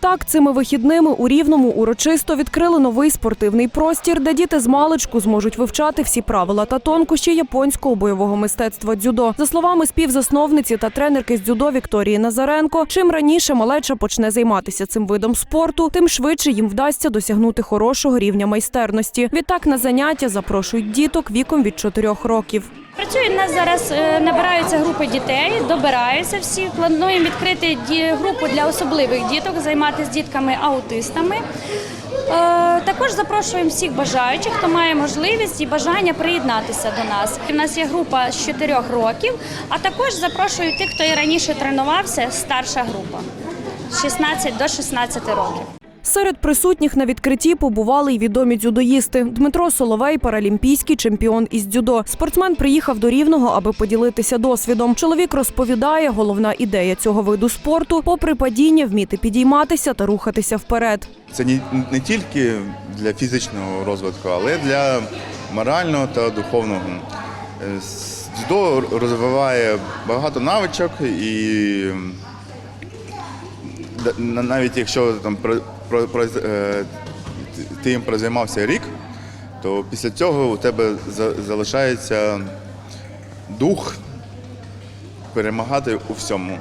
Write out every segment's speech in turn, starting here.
Так, цими вихідними у Рівному урочисто відкрили новий спортивний простір, де діти з маличку зможуть вивчати всі правила та тонкощі японського бойового мистецтва дзюдо. За словами співзасновниці та тренерки з дзюдо Вікторії Назаренко, чим раніше малеча почне займатися цим видом спорту, тим швидше їм вдасться досягнути хорошого рівня майстерності. Відтак на заняття запрошують діток віком від 4 років. Працюють нас зараз е, набираються групи дітей, добираються всі. Плануємо відкрити групу для особливих діток, займатися дітками-аутистами. Е, Також запрошуємо всіх бажаючих, хто має можливість і бажання приєднатися до нас. У нас є група з 4 років, а також запрошую тих, хто і раніше тренувався, старша група з 16 до 16 років. Серед присутніх на відкритті побували й відомі дзюдоїсти. Дмитро Соловей, паралімпійський чемпіон із дзюдо. Спортсмен приїхав до Рівного, аби поділитися досвідом. Чоловік розповідає, головна ідея цього виду спорту, попри падіння, вміти підійматися та рухатися вперед. Це не, тільки для фізичного розвитку, але й для морального та духовного. Е, Дзюдо розвиває багато навичок і навіть якщо там про, про, про, е, ти їм прозаймався рік, то після цього у тебе за- залишається дух перемагати у всьому.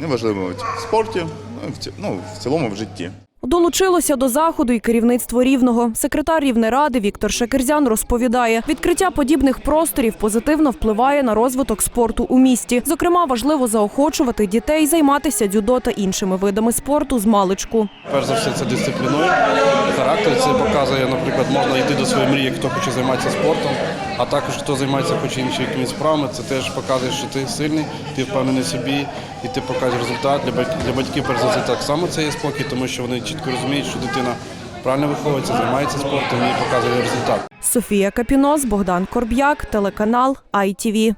Неважливо в спорті, ну, ну, в цілому в житті. Долучилося до заходу і керівництво рівного. Секретар Рівнеради Віктор Шекерзян розповідає, відкриття подібних просторів позитивно впливає на розвиток спорту у місті. Зокрема, важливо заохочувати дітей займатися дзюдо та іншими видами спорту з маличку. Перш за все, це дисциплінує характер. Це показує, наприклад, можна йти до своєї мрії, хто хоче займатися спортом, а також хто займається хоч іншими якимись справами. Це теж показує, що ти сильний, ти впевнений собі, і ти покажеш результат. Для батьків перш за все так само це є спокій, тому що вони чітко розуміють, що дитина правильно виховується, займається спортом і показує результат. Софія Капінос, Богдан Корб'як, телеканал ITV.